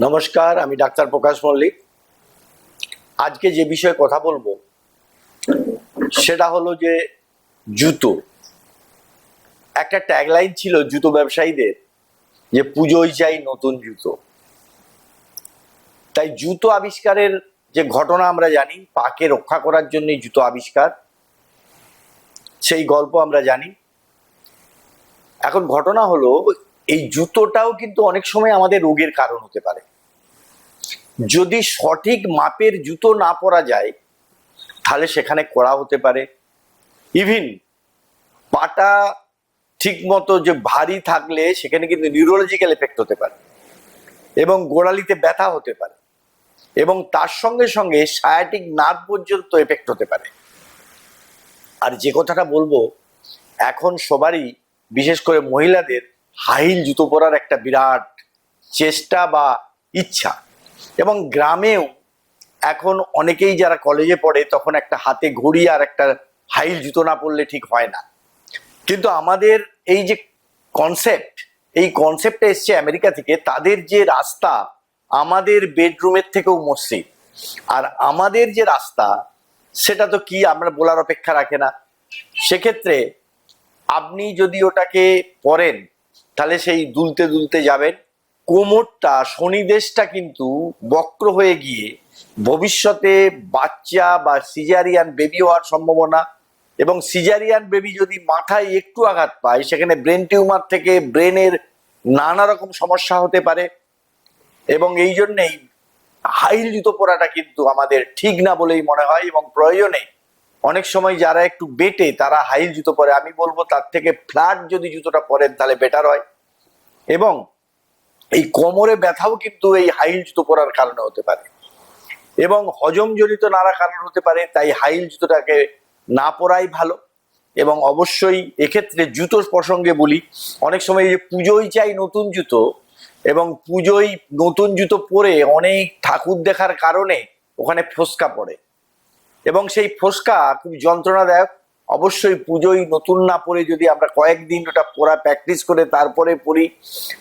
নমস্কার, আমি ডাক্তার প্রকাশ মল্লিক। আজকে যে বিষয়ে কথা বলব, সেটা হলো যে জুতো। একটা ট্যাগলাইন ছিল জুতো ব্যবসায়ীদের যে পুজোই চাই নতুন জুতো। তাই জুতো আবিষ্কারের যে ঘটনা আমরা জানি, পাকে রক্ষা করার জন্যই জুতো আবিষ্কার, সেই গল্প আমরা জানি। এখন ঘটনা হলো এই জুতোটাও কিন্তু অনেক সময় আমাদের রোগের কারণ হতে পারে। যদি সঠিক মাপের জুতো না পরা যায়, তাহলে সেখানে কড়া হতে পারে। ইভিন পাটা ঠিক মতো যে ভারী থাকলে সেখানে কিন্তু নিউরোলজিক্যাল এফেক্ট হতে পারে এবং গোড়ালিতে ব্যথা হতে পারে এবং তার সঙ্গে সঙ্গে সায়াটিক নার্ভ পর্যন্ত এফেক্ট হতে পারে। আর যে কথাটা বলব, এখন সবারই, বিশেষ করে মহিলাদের হাইল জুতো পরার একটা বিরাট চেষ্টা বা ইচ্ছা। এবং গ্রামেও এখন অনেকেই যারা কলেজে পড়ে তখন একটা হাতে ঘড়ি আর একটা হাইল জুতো না পরলে ঠিক হয় না। কিন্তু আমাদের এই যে কনসেপ্ট এই কনসেপ্টটা এসছে আমেরিকা থেকে, তাদের যে রাস্তা আমাদের বেডরুমের থেকেও মসৃণ। আর আমাদের যে রাস্তা, সেটা তো কি আমরা বলার অপেক্ষা রাখে না। সেক্ষেত্রে আপনি যদি ওটাকে পরেন তাহলে সেই দুলতে দুলতে যাবেন। কোমরটা, শনিদেশটা কিন্তু বক্র হয়ে গিয়ে ভবিষ্যতে বাচ্চা বা সিজারিয়ান বেবি হওয়ার সম্ভাবনা এবং সিজারিয়ান বেবি যদি মাথায় একটু আঘাত পায়, সেখানে ব্রেন টিউমার থেকে ব্রেনের নানা রকম সমস্যা হতে পারে এবং এই জন্যেই হাইল জুতো পরাটা কিন্তু আমাদের ঠিক না বলেই মনে হয় এবং প্রয়োজনে অনেক সময় যারা একটু বেটে, তারা হাইল জুতো পরে। আমি বলব, তার থেকে ফ্ল্যাট যদি জুতোটা পরেন, তাহলে বেটার হয়। এবং এই কোমরে ব্যথাও কিন্তু এই হাইল জুতো পরার কারণে হতে পারে। এবং হজম হজমজনিত নানা কারণ হতে পারে, তাই হাইল জুতোটাকে না পরাই ভালো। এবং অবশ্যই এক্ষেত্রে জুতোর প্রসঙ্গে বলি, অনেক সময় যে পুজোই চাই নতুন জুতো, এবং পুজোয় নতুন জুতো পরে অনেক ঠাকুর দেখার কারণে ওখানে ফোসকা পড়ে। এবং সেই ফোসকা খুব যন্ত্রণাদায়ক। অবশ্যই পুজোয় নতুন না পরে যদি আমরা কয়েকদিন ওটা পরা প্র্যাকটিস করে তারপরে পড়ি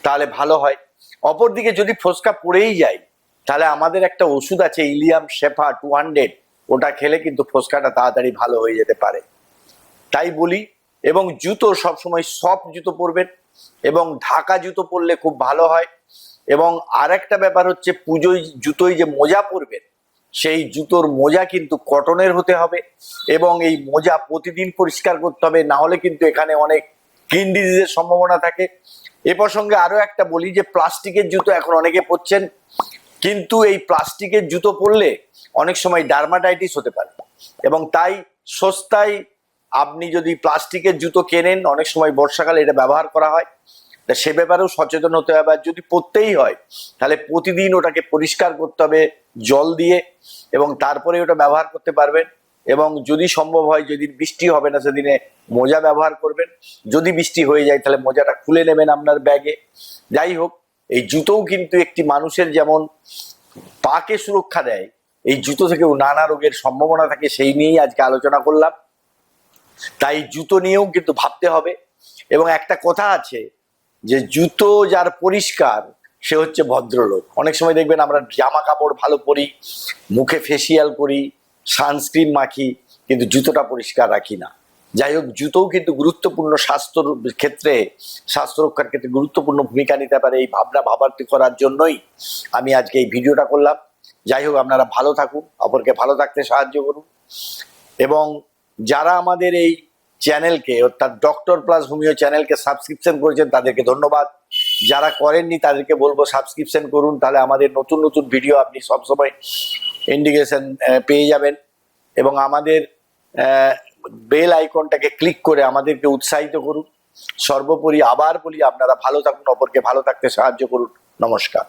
তাহলে ভালো হয়। অপরদিকে যদি ফোসকা পড়েই যায়, তাহলে আমাদের একটা ওষুধ আছে ইলিয়াম শেফা টু হান্ড্রেড, ওটা খেলে কিন্তু ফোসকাটা তাড়াতাড়ি ভালো হয়ে যেতে পারে। তাই বলি, এবং জুতো সবসময় সফট জুতো পরবেন, এবং ঢাকা জুতো পরলে খুব ভালো হয়। এবং আর একটা ব্যাপার হচ্ছে পুজোয় জুতোয় যে মোজা পরবেন সেই জুতোর মোজা কিন্তু কটনের হতে হবে এবং এই মোজা প্রতিদিন পরিষ্কার করতে হবে, না হলে কিন্তু এখানে অনেক স্কিন ডিজিজের সম্ভাবনা থাকে। এ প্রসঙ্গে আরও একটা বলি যে প্লাস্টিকের জুতো এখন অনেকে পরছেন, কিন্তু এই প্লাস্টিকের জুতো পরলে অনেক সময় ডার্মাটাইটিস হতে পারে এবং তাই সস্তায় আপনি যদি প্লাস্টিকের জুতো কেনেন, অনেক সময় বর্ষাকালে এটা ব্যবহার করা হয়। সে ব্যাপারেও সচেতন হতে হবে। আর যদি পরতেই হয়, তাহলে প্রতিদিন ওটাকে পরিষ্কার করতে হবে, জল দিয়ে এবং তারপরে ওটা ব্যবহার করতে পারবেন এবং যদি সম্ভব হয় যেদিন বৃষ্টি হবে না সেদিনে মোজা ব্যবহার করবেন। যদি বৃষ্টি হয়ে যায়, তাহলে মোজাটা খুলে নেবেন আপনার ব্যাগে। যাই হোক, এই জুতোও কিন্তু একটি মানুষের যেমন পাকে সুরক্ষা দেয়, এই জুতো থেকেও নানা রোগের সম্ভাবনা থাকে, সেই নিয়েই আজকে আলোচনা করলাম। তাই জুতো নিয়েও কিন্তু ভাবতে হবে। এবং একটা কথা আছে যে জুতো যার পরিষ্কার, সে হচ্ছে ভদ্রলোক। অনেক সময় দেখবেন আমরা জামা কাপড় ভালো পরি, মুখে ফেসিয়াল করি সানস্ক্রিন মাখি, কিন্তু জুতোটা পরিষ্কার রাখি না। যাই হোক, জুতোও কিন্তু গুরুত্বপূর্ণ স্বাস্থ্যর ক্ষেত্রে, স্বাস্থ্য রক্ষার ক্ষেত্রে গুরুত্বপূর্ণ ভূমিকা নিতে পারে এই ভাবনা ভাবার্থী করার জন্যই আমি আজকে এই ভিডিওটা করলাম। যাই হোক, আপনারা ভালো থাকুন, অপরকে ভালো থাকতে সাহায্য করুন। এবং যারা আমাদের এই চ্যানেলকে, অর্থাৎ ডক্টর প্লাস হোমিও চ্যানেলকে সাবস্ক্রিপশন করেছেন তাদেরকে ধন্যবাদ। যারা করেননি তাদেরকে বলব সাবস্ক্রিপশন করুন, তাহলে আমাদের নতুন নতুন ভিডিও আপনি সবসময় ইন্ডিকেশন পেয়ে যাবেন। এবং আমাদের বেল আইকনটাকে ক্লিক করে আমাদেরকে উৎসাহিত করুন। সর্বোপরি আবার বলি, আপনারা ভালো থাকুন, অপরকে ভালো থাকতে সাহায্য করুন। নমস্কার।